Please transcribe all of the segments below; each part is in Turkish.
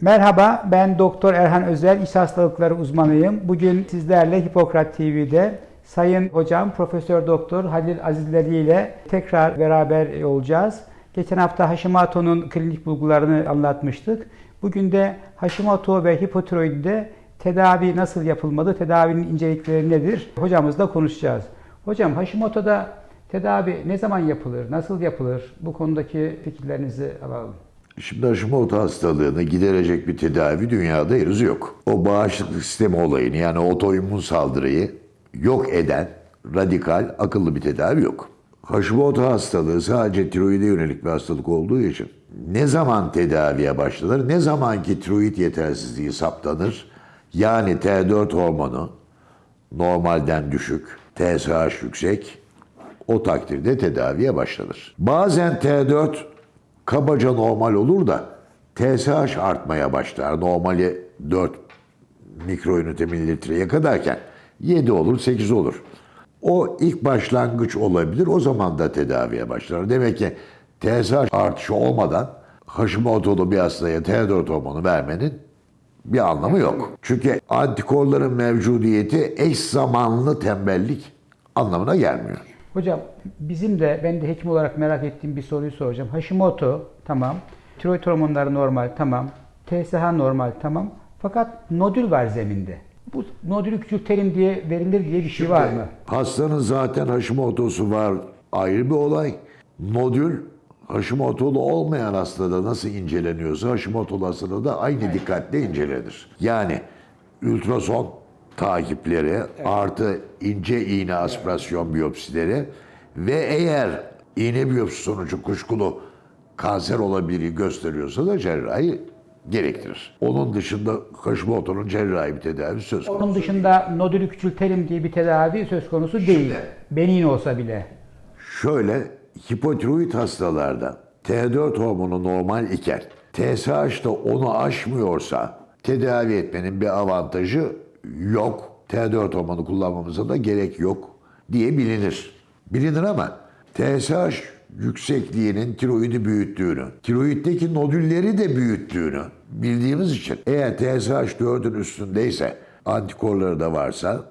Merhaba, ben Doktor Erhan Özel, İç Hastalıkları uzmanıyım. Bugün sizlerle Hipokrat TV'de Sayın Hocam Profesör Doktor Halil Azizleri ile tekrar beraber olacağız. Geçen hafta Hashimoto'nun klinik bulgularını anlatmıştık. Bugün de Hashimoto ve hipotiroidde tedavi nasıl yapılmalı, tedavinin incelikleri nedir? Hocamızla konuşacağız. Hocam Hashimoto'da tedavi ne zaman yapılır, nasıl yapılır? Bu konudaki fikirlerinizi alalım. Şimdi Hashimoto hastalığını giderecek bir tedavi dünyada henüz yok. O bağışıklık sistemi olayını yani otoimmün saldırıyı yok eden radikal, akıllı bir tedavi yok. Hashimoto hastalığı sadece tiroide yönelik bir hastalık olduğu için ne zaman tedaviye başlanır, ne zaman ki tiroid yetersizliği saptanır, yani T4 hormonu normalden düşük, TSH yüksek, o takdirde tedaviye başlanır. Bazen T4 kabaca normal olur da TSH artmaya başlar. Normali 4 mikroünite mililitreye kadarken 7 olur, 8 olur. O ilk başlangıç olabilir. O zaman da tedaviye başlar. Demek ki TSH artışı olmadan Hashimoto'lu bir hastaya T4 hormonu vermenin bir anlamı yok. Çünkü antikorların mevcudiyeti eş zamanlı tembellik anlamına gelmiyor. Hocam bizim de ben de hekim olarak merak ettiğim bir soruyu soracağım. Hashimoto tamam. Tiroid hormonları normal tamam. TSH normal tamam. Fakat nodül var zeminde. Bu nodülü küçültelim diye verilir diye bir şey var mı? Hastanın zaten Hashimoto'su var ayrı bir olay. Nodül Hashimoto'lu olmayan hastada nasıl inceleniyorsa Hashimoto'lu hastada da aynı dikkatle incelenir. Yani ultrason takipleri artı ince iğne aspirasyon biyopsileri ve eğer iğne biyopsi sonucu kuşkulu kanser olabilir gösteriyorsa da cerrahi gerektirir. Onun dışında Hashimoto'nun cerrahi bir tedavisi söz konusu. Onun dışında nodülü küçültelim diye bir tedavi söz konusu değil. Benin olsa bile. Şöyle hipotiroid hastalarda T4 hormonu normal iken TSH da onu aşmıyorsa tedavi etmenin bir avantajı yok. T4 hormonu kullanmamıza da gerek yok diye bilinir. Bilinir ama TSH yüksekliğinin tiroidi büyüttüğünü, tiroiddeki nodülleri de büyüttüğünü bildiğimiz için eğer TSH 4'ün üstündeyse antikorları da varsa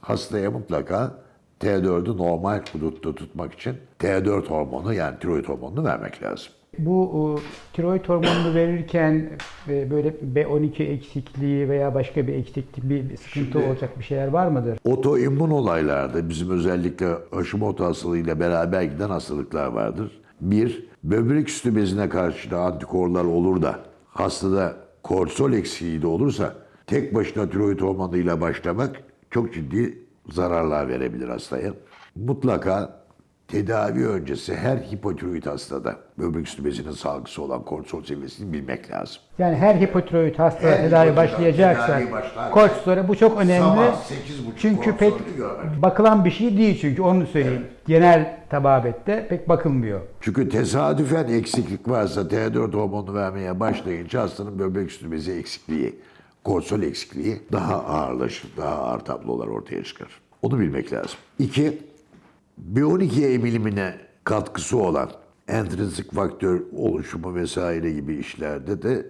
hastaya mutlaka T4'ü normal hudutta tutmak için T4 hormonu yani tiroid hormonunu vermek lazım. Bu e, tiroid hormonunu verirken e, böyle B12 eksikliği veya başka bir eksiklik, bir, sıkıntı olacak bir şeyler var mıdır? Otoimmün olaylarda bizim özellikle Hashimoto hastalığıyla beraber giden hastalıklar vardır. Bir, böbrek üstü bezine karşı da antikorlar olur da hastada kortisol eksiği de olursa tek başına tiroid hormonuyla başlamak çok ciddi zararlar verebilir hastaya. Mutlaka tedavi öncesi her hipotiroid hastada böbrek üstü bezinin salgısı olan kortisol seviyesini bilmek lazım. Yani her hipotiroid hasta Her tedavi hipotiroid başlayacaksa tedavi kortizole bu çok önemli. sabah 8.30 Çünkü pek kortizolü görmek. bakılan bir şey değil çünkü onu söyleyeyim. Genel tababette pek bakılmıyor. Çünkü tesadüfen eksiklik varsa T4 hormonu vermeye başlayınca hastanın böbrek üstü bezi eksikliği, kortisol eksikliği daha ağırlaşır, daha ağır tablolar ortaya çıkar. Onu bilmek lazım. İki, B12 emilimine katkısı olan entrinsik faktör oluşumu vesaire gibi işlerde de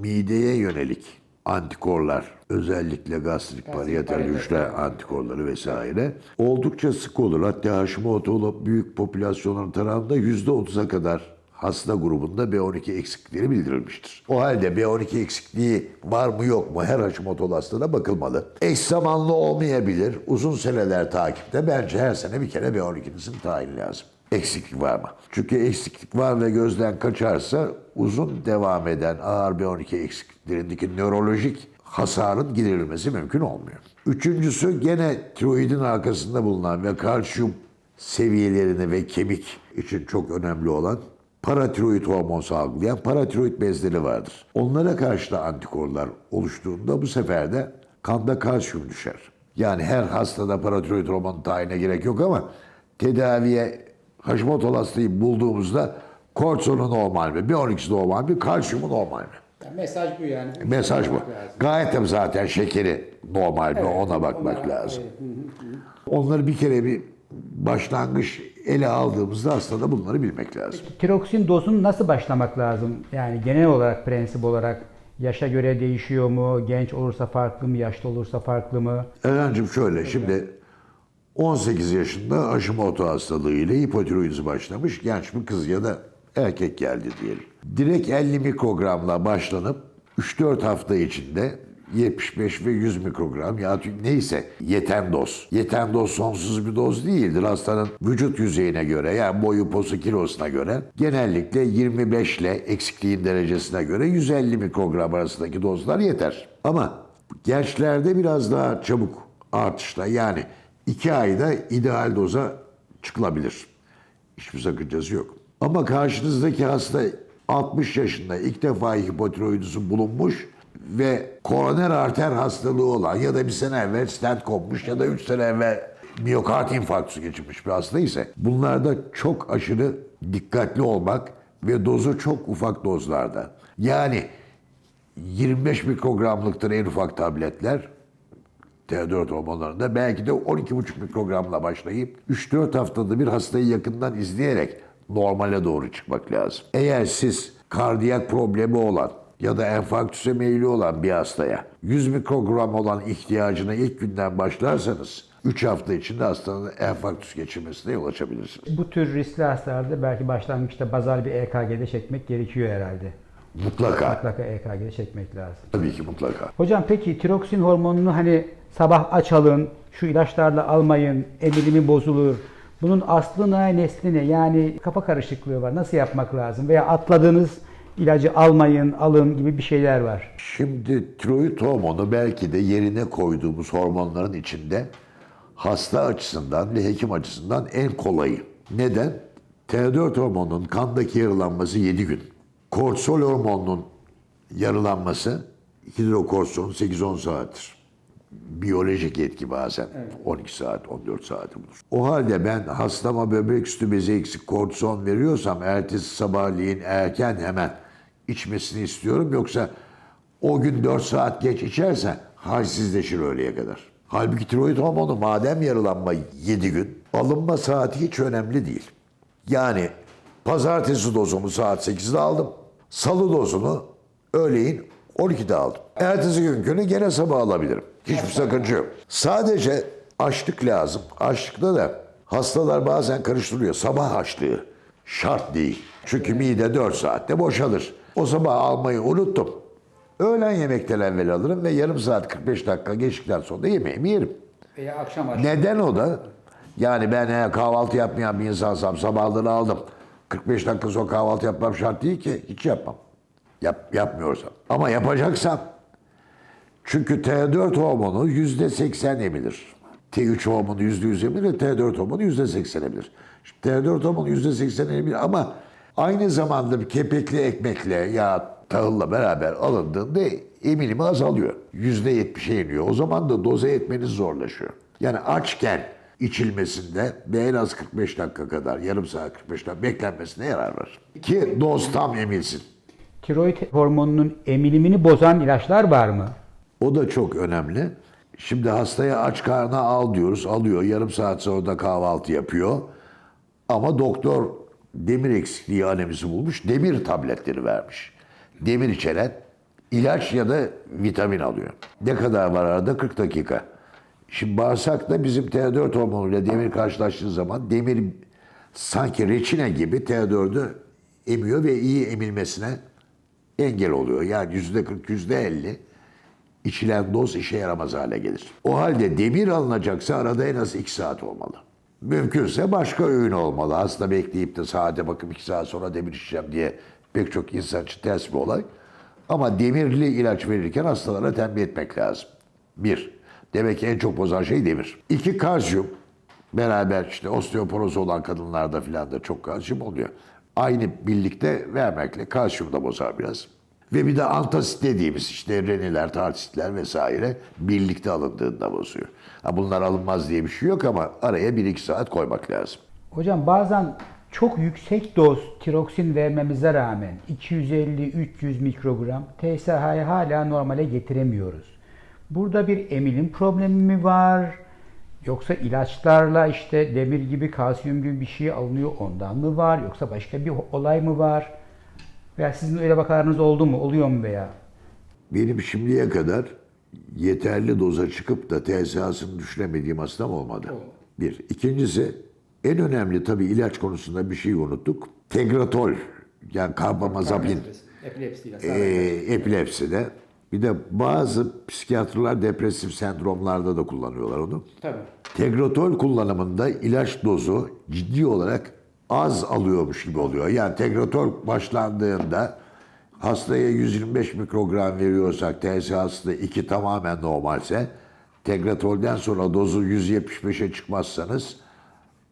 mideye yönelik antikorlar, özellikle gastrik parietal hücre antikorları vesaire oldukça sık olur. Hatta Hashimoto'lu büyük popülasyonların tarafında %30'a kadar hasta grubunda B12 eksiklikleri bildirilmiştir. O halde B12 eksikliği var mı yok mu her Hashimoto'lu hastada bakılmalı. Eş zamanlı olmayabilir. Uzun seneler takipte bence her sene bir kere B12'nisini tayin lazım. Eksiklik var mı? Çünkü eksiklik var ve gözden kaçarsa uzun devam eden ağır B12 eksikliklerindeki nörolojik hasarın giderilmesi mümkün olmuyor. Üçüncüsü gene tiroidin arkasında bulunan ve kalsiyum seviyelerini ve kemik için çok önemli olan paratiroid hormon salgılayan paratiroid bezleri vardır. Onlara karşı da antikorlar oluştuğunda bu sefer de kanda kalsiyum düşer. Yani her hastada paratiroid hormonu tayine gerek yok ama tedaviye Hashimoto hastayı bulduğumuzda kortizonu normal mi, B12'si normal mi, kalsiyumu normal mi? mesaj bu yani. Mesaj bu. Gayet tabii zaten şekeri normal mi ona bakmak lazım. Onları bir kere bir başlangıç ele aldığımızda hastada bunları bilmek lazım. Tiroksin dozunu nasıl başlamak lazım? Yani genel olarak prensip olarak Yaşa göre değişiyor mu? Genç olursa farklı mı? Yaşlı olursa farklı mı? Erhan'cığım şöyle şimdi 18 yaşında Hashimoto hastalığı ile hipotiroidiz başlamış genç bir kız ya da erkek geldi diyelim. Direkt 50 mikrogramla başlanıp 3-4 hafta içinde 75 ve 100 mikrogram ya neyse yeten doz. Yeten doz sonsuz bir doz değildir. Hastanın vücut yüzeyine göre yani boyu posu kilosuna göre genellikle 25 ile eksikliğin derecesine göre 150 mikrogram arasındaki dozlar yeter. Ama gençlerde biraz daha çabuk artışla yani 2 ayda ideal doza çıkılabilir. Hiçbir sakıncası yok. Ama karşınızdaki hasta 60 yaşında ilk defa hipotiroidisi bulunmuş ve koroner arter hastalığı olan ya da bir sene evvel stent konmuş ya da 3 sene evvel miyokard infarktüsü geçirmiş bir hasta ise bunlarda çok aşırı dikkatli olmak ve dozu çok ufak dozlarda. Yani 25 mikrogramlıktır en ufak tabletler. T4 hormonlarında belki de 12,5 mikrogramla başlayıp 3-4 haftada bir hastayı yakından izleyerek normale doğru çıkmak lazım. Eğer siz kardiyak problemi olan ya da enfarktüse meyilli olan bir hastaya 100 mikrogram olan ihtiyacına ilk günden başlarsanız 3 hafta içinde hastanın enfarktüs geçirmesine yol açabilirsiniz. Bu tür riskli hastalarda belki başlangıçta bazal bir EKG'de çekmek gerekiyor herhalde. Mutlaka. Mutlaka EKG'de çekmek lazım. Tabii ki mutlaka. Hocam peki tiroksin hormonunu hani sabah aç alın, şu ilaçlarla almayın, emilimi bozulur. Bunun aslı ne, nesli ne? Yani kafa karışıklığı var. Nasıl yapmak lazım? Veya atladığınız ilacı almayın, alın gibi bir şeyler var. Şimdi tiroid hormonu belki de yerine koyduğumuz hormonların içinde hasta açısından ve hekim açısından en kolayı. Neden? T4 hormonunun kandaki yarılanması 7 gün. Kortisol hormonunun yarılanması hidrokortizon 8-10 saattir. Biyolojik etki bazen 12 saat, 14 saati bulur. O halde ben hastama böbrek üstü bezi eksik kortizon veriyorsam ertesi sabahleyin erken hemen içmesini istiyorum. Yoksa o gün 4 saat geç içerse halsizleşir öğleye kadar. Halbuki tiroid hormonu madem yarılanma 7 gün, alınma saati hiç önemli değil. Yani pazartesi dozunu saat 8'de aldım. Salı dozunu öğleyin 12'de aldım. Ertesi günkünü gene sabah alabilirim. Hiçbir sakınca yok. Sadece açlık lazım. Açlıkta da hastalar bazen karıştırıyor. Sabah açlığı şart değil. Çünkü mide 4 saatte boşalır. O sabah almayı unuttum. Öğlen yemekten evvel alırım ve yarım saat 45 dakika geçtikten sonra da yemeğimi yerim. Veya akşam Neden o da? Yani ben eğer kahvaltı yapmayan bir insansam sabahları aldım. 45 dakika sonra kahvaltı yapmam şart değil ki. Hiç yapmam. Yap, yapmıyorsam. Ama yapacaksam çünkü T4 hormonu %80 emilir. T3 hormonu %100 emilir, T4 hormonu %80 emilir. Şimdi T4 hormonu %80 emilir ama aynı zamanda bir kepekli ekmekle ya tahılla beraber alındığında eminimi azalıyor. %70'e iniyor. O zaman da doze etmeniz zorlaşıyor. Yani açken içilmesinde ve en az 45 dakika kadar, yarım saat 45 dakika beklenmesine yarar var. Ki doz tam emilsin. Tiroid hormonunun emilimini bozan ilaçlar var mı? O da çok önemli. Şimdi hastaya aç karnına al diyoruz. Alıyor. Yarım saat sonra da kahvaltı yapıyor. Ama doktor demir eksikliği anemisi bulmuş. Demir tabletleri vermiş. Demir içeren ilaç ya da vitamin alıyor. Ne kadar var arada? 40 dakika. Şimdi bağırsakta bizim T4 hormonuyla demir karşılaştığı zaman demir sanki reçine gibi T4'ü emiyor ve iyi emilmesine engel oluyor. Yani yüzde 40, yüzde 50 içilen doz işe yaramaz hale gelir. O halde demir alınacaksa arada en az 2 saat olmalı. Mümkünse başka öğün olmalı. Hasta bekleyip de saate bakıp 2 saat sonra demir içeceğim diye pek çok insan için ters bir olay. Ama demirli ilaç verirken hastalara tembih etmek lazım. Bir, demek ki en çok bozan şey demir. İki, kalsiyum. Beraber işte osteoporoz olan kadınlarda filan da çok kalsiyum oluyor. Aynı birlikte vermekle kalsiyum da bozar biraz. Ve bir de antasit dediğimiz işte reniler, tartisitler vesaire birlikte alındığında bozuyor. Ha bunlar alınmaz diye bir şey yok ama araya 1-2 saat koymak lazım. Hocam bazen çok yüksek doz tiroksin vermemize rağmen 250-300 mikrogram TSH'yı hala normale getiremiyoruz. Burada bir emilim problemi mi var? Yoksa ilaçlarla işte demir gibi, kalsiyum gibi bir şey alınıyor ondan mı var? Yoksa başka bir olay mı var? Veya sizin öyle vakalarınız oldu mu? Oluyor mu veya? Benim şimdiye kadar yeterli doza çıkıp da TSA'sını düşüremediğim hastam olmadı. Bir. İkincisi en önemli tabii ilaç konusunda bir şey unuttuk. Tegratol yani karbamazepin Epilepsiyle. e, epilepside bir de bazı psikiyatrlar depresif sendromlarda da kullanıyorlar onu. Tabii. Tegratol kullanımında ilaç dozu ciddi olarak az alıyormuş gibi oluyor. Yani tegratol başlandığında hastaya 125 mikrogram veriyorsak TSH'sı da 2 tamamen normalse tegratolden sonra dozu 175'e çıkmazsanız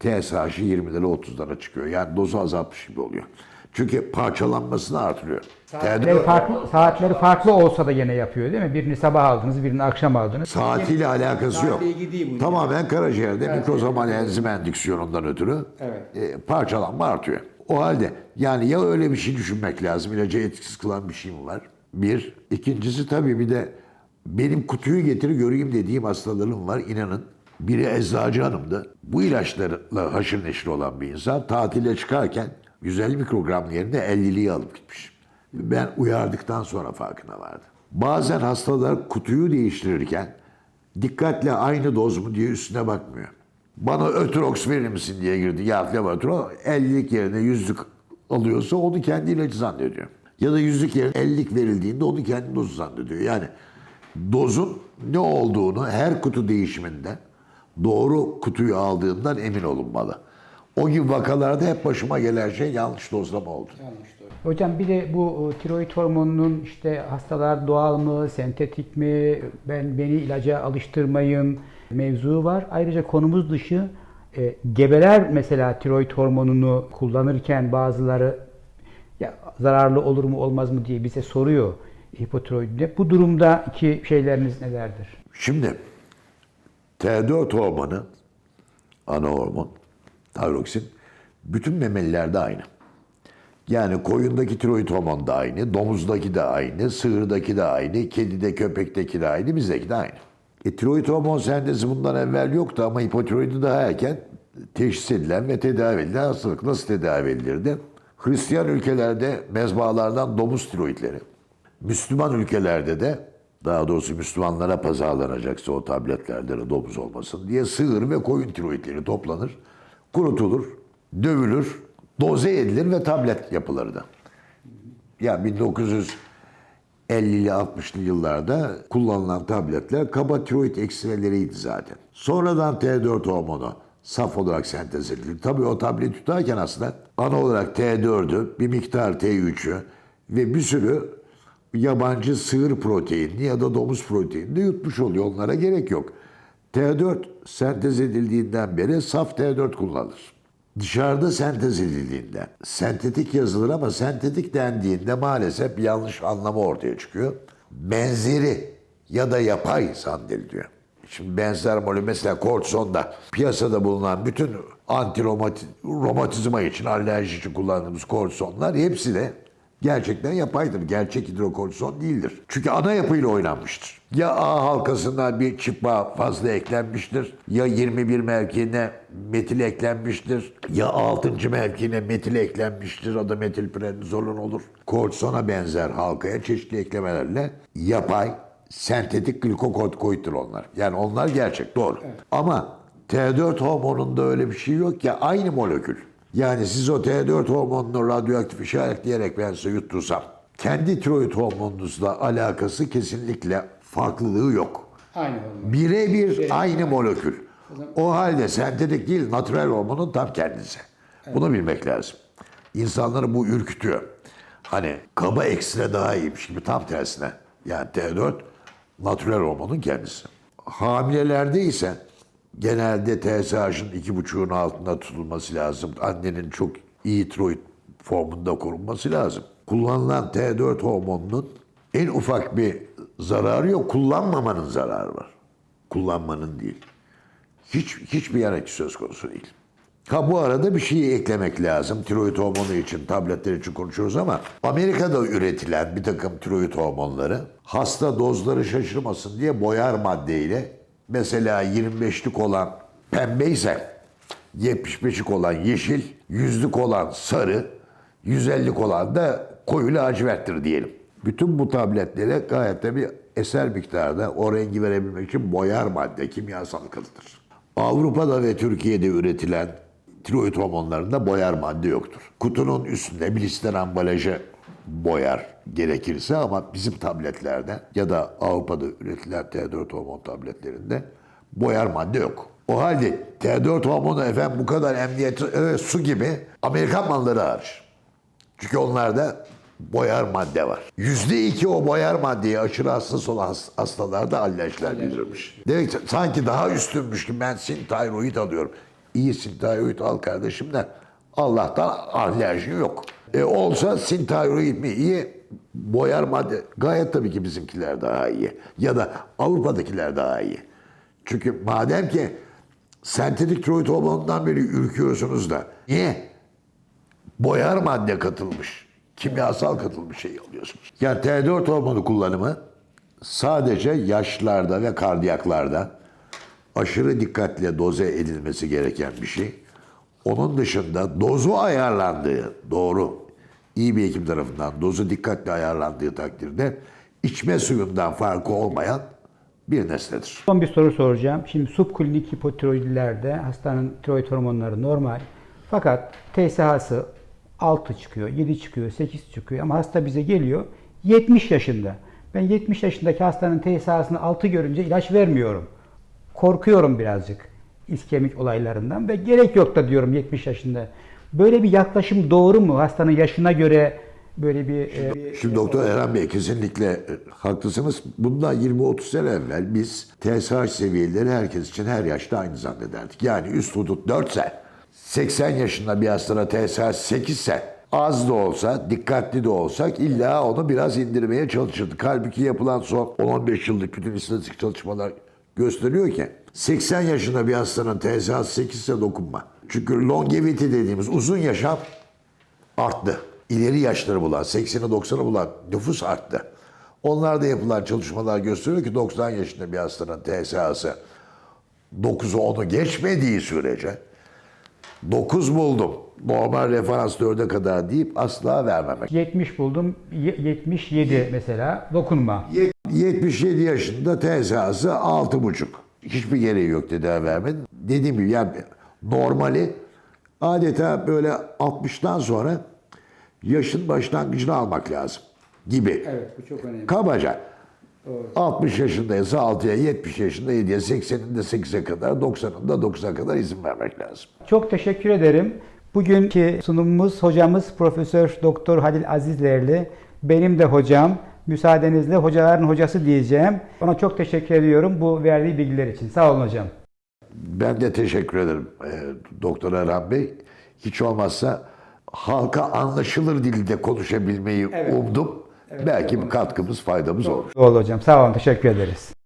TSH'ı 20'lere 30'lara çıkıyor. Yani dozu azaltmış gibi oluyor. Çünkü parçalanmasını artırıyor. Saatleri farklı, saatleri farklı olsa da gene yapıyor değil mi? Birini sabah aldınız, birini akşam aldınız. Saatiyle alakası yok. Saatle ilgili değil bu. Tamamen karaciğerde mikrozaman enzim endüksiyonundan ötürü Evet. e, parçalanma artıyor. O halde yani ya öyle bir şey düşünmek lazım, ilacı etkisiz kılan bir şey mi var? Bir. İkincisi tabii bir de benim kutuyu getir göreyim dediğim hastalarım var inanın. Biri eczacı hanımdı. Bu ilaçlarla haşır neşir olan bir insan tatile çıkarken 150 mikrogram yerine 50'liği alıp gitmiş. Ben uyardıktan sonra farkına vardı. Bazen hastalar kutuyu değiştirirken dikkatle aynı doz mu diye üstüne bakmıyor. Bana ötrox verir misin diye girdi. Ya laboratuvar 50'lik yerine 100'lük alıyorsa onu kendi ilacı zannediyor. Ya da 100'lük yerine 50'lik verildiğinde onu kendi dozu zannediyor. Yani dozun ne olduğunu her kutu değişiminde doğru kutuyu aldığından emin olunmalı. O gibi vakalarda hep başıma gelen şey yanlış dozlama oldu. Hocam bir de bu e, tiroid hormonunun işte hastalar doğal mı, sentetik mi, ben beni ilaca alıştırmayın mevzu var. Ayrıca konumuz dışı e, gebeler mesela tiroid hormonunu kullanırken bazıları ya zararlı olur mu olmaz mı diye bize soruyor hipotiroidinde. Bu durumda iki şeyleriniz nelerdir? Şimdi T4 hormonu, ana hormon, tiroxin, bütün memelilerde aynı. Yani koyundaki tiroid hormon da aynı, domuzdaki de aynı, sığırdaki de aynı, kedide, köpekteki de aynı, bizdeki de aynı. E, tiroid hormon sentezi bundan evvel yoktu ama hipotiroidi daha erken teşhis edilen ve tedavi edilen hastalık. Nasıl tedavi edilirdi? Hristiyan ülkelerde mezbahalardan domuz tiroidleri, Müslüman ülkelerde de daha doğrusu Müslümanlara pazarlanacaksa o tabletlerde de domuz olmasın diye sığır ve koyun tiroidleri toplanır, kurutulur, dövülür, doze edilir ve tablet yapılır da. Ya 1950'li 60'lı yıllarda kullanılan tabletler kaba tiroid ekstreleriydi zaten. Sonradan T4 hormonu saf olarak sentez edildi. Tabii o tableti tutarken aslında ana olarak T4'ü, bir miktar T3'ü ve bir sürü yabancı sığır proteinini ya da domuz proteinini yutmuş oluyor. Onlara gerek yok. T4 sentez edildiğinden beri saf T4 kullanılır. Dışarıda sentez edildiğinde sentetik yazılır ama sentetik dendiğinde maalesef yanlış anlamı ortaya çıkıyor. Benzeri ya da yapay zannediliyor. Şimdi benzer molekül mesela kortizonda piyasada bulunan bütün antiromatizma için, alerji için kullandığımız kortizonlar hepsi de gerçekten yapaydır. Gerçek hidrokortizon değildir. Çünkü ana yapıyla oynanmıştır. Ya A halkasına bir bağ fazla eklenmiştir. Ya 21 mevkiine metil eklenmiştir. Ya 6. mevkiine metil eklenmiştir. O da metilprednizolon olur. Kortizona benzer halkaya çeşitli eklemelerle yapay, sentetik glikokortikoiddir onlar. Yani onlar gerçek, doğru. Ama T4 hormonunda öyle bir şey yok ya aynı molekül. Yani siz o T4 hormonunu radyoaktif işaretleyerek ben size yuttursam kendi tiroid hormonunuzla alakası kesinlikle farklılığı yok. Aynı hormon. Birebir aynı molekül. O halde sentetik değil, natürel hormonun tam kendisi. Bunu bilmek lazım. İnsanları bu ürkütüyor. Hani kaba ekstra daha iyiymiş gibi tam tersine. Yani T4 natürel hormonun kendisi. Hamilelerde ise genelde TSH'ın iki buçuğun altında tutulması lazım. Annenin çok iyi tiroid formunda korunması lazım. Kullanılan T4 hormonunun en ufak bir zararı yok. Kullanmamanın zararı var. Kullanmanın değil. Hiç, hiçbir yan etki söz konusu değil. Ha bu arada bir şey eklemek lazım. Tiroid hormonu için, tabletler için konuşuyoruz ama Amerika'da üretilen bir takım tiroid hormonları hasta dozları şaşırmasın diye boyar maddeyle mesela 25'lik olan pembe ise 75'lik olan yeşil, 100'lük olan sarı, 150'lik olan da koyu laciverttir diyelim. Bütün bu tabletlere gayet de bir eser miktarda o rengi verebilmek için boyar madde, kimyasal katıdır. Avrupa'da ve Türkiye'de üretilen tiroid hormonlarında boyar madde yoktur. Kutunun üstünde blister ambalajı boyar gerekirse ama bizim tabletlerde ya da Avrupa'da üretilen T4 hormon tabletlerinde boyar madde yok. O halde T4 hormonu efendim bu kadar emniyetli evet, su gibi Amerikan malları hariç. Çünkü onlarda boyar madde var. Yüzde iki o boyar maddeyi aşırı hassas olan has- hastalarda alerjiler bildirilmiş. Demek ki sanki daha üstünmüş ki ben sintiroid alıyorum. İyi sintiroid al kardeşim de Allah'tan alerji yok. E olsa sintiroid mi iyi? Boyar madde gayet tabii ki bizimkiler daha iyi. Ya da Avrupa'dakiler daha iyi. Çünkü madem ki sentetik tiroid hormonundan beri ürküyorsunuz da niye? boyar madde katılmış, kimyasal katılmış şey alıyorsunuz. Yani T4 hormonu kullanımı sadece yaşlarda ve kardiyaklarda aşırı dikkatle doze edilmesi gereken bir şey. Onun dışında dozu ayarlandığı, doğru, iyi bir hekim tarafından dozu dikkatle ayarlandığı takdirde içme suyundan farkı olmayan bir nesnedir. Son bir soru soracağım. Şimdi subklinik hipotiroidlerde hastanın tiroid hormonları normal. Fakat TSH'sı 6 çıkıyor, 7 çıkıyor, 8 çıkıyor ama hasta bize geliyor 70 yaşında. Ben 70 yaşındaki hastanın TSH'sını 6 görünce ilaç vermiyorum. Korkuyorum birazcık iskemik olaylarından ve gerek yok da diyorum 70 yaşında. Böyle bir yaklaşım doğru mu? Hastanın yaşına göre böyle bir... e, Şimdi Doktor Erhan Bey kesinlikle e, haklısınız. Bundan 20-30 sene evvel biz TSH seviyeleri herkes için her yaşta aynı zannederdik. Yani üst hudut 4 ise 80 yaşında bir hastana TSH 8 ise az da olsa, dikkatli de olsak illa onu biraz indirmeye çalışırdık. Halbuki yapılan son 10-15 yıllık bütün istatistik çalışmalar gösteriyor ki 80 yaşında bir hastanın TSH 8 ise dokunma. Çünkü longevity dediğimiz uzun yaşam arttı. İleri yaşları bulan, 80'i 90'ı bulan nüfus arttı. Onlarda yapılan çalışmalar gösteriyor ki 90 yaşında bir hastanın TSH'sı 9'u 10'u geçmediği sürece 9 buldum. Normal referans 4'e kadar deyip asla vermemek. 70 buldum, ye- 77 mesela dokunma. Yet- 77 yaşında TSH'sı 6,5. Hiçbir gereği yok tedavi vermenin. Dediğim gibi yani normali adeta böyle 60'tan sonra yaşın başlangıcını almak lazım gibi. Evet bu çok önemli. Kabaca. 60 yaşındaysa 6'ya, 70 yaşında 7'ye, 80'inde 8'e kadar, 90'ında 9'a kadar izin vermek lazım. Çok teşekkür ederim. Bugünkü sunumumuz hocamız Profesör Doktor Halil Azizlerli. Benim de hocam. Müsaadenizle hocaların hocası diyeceğim. Ona çok teşekkür ediyorum bu verdiği bilgiler için. Sağ olun hocam. Ben de teşekkür ederim e, Doktor Erhan Bey. Hiç olmazsa halka anlaşılır dilde konuşabilmeyi umdum. Belki bir katkımız, faydamız olur. Oldu hocam. Sağ olun. Teşekkür ederiz.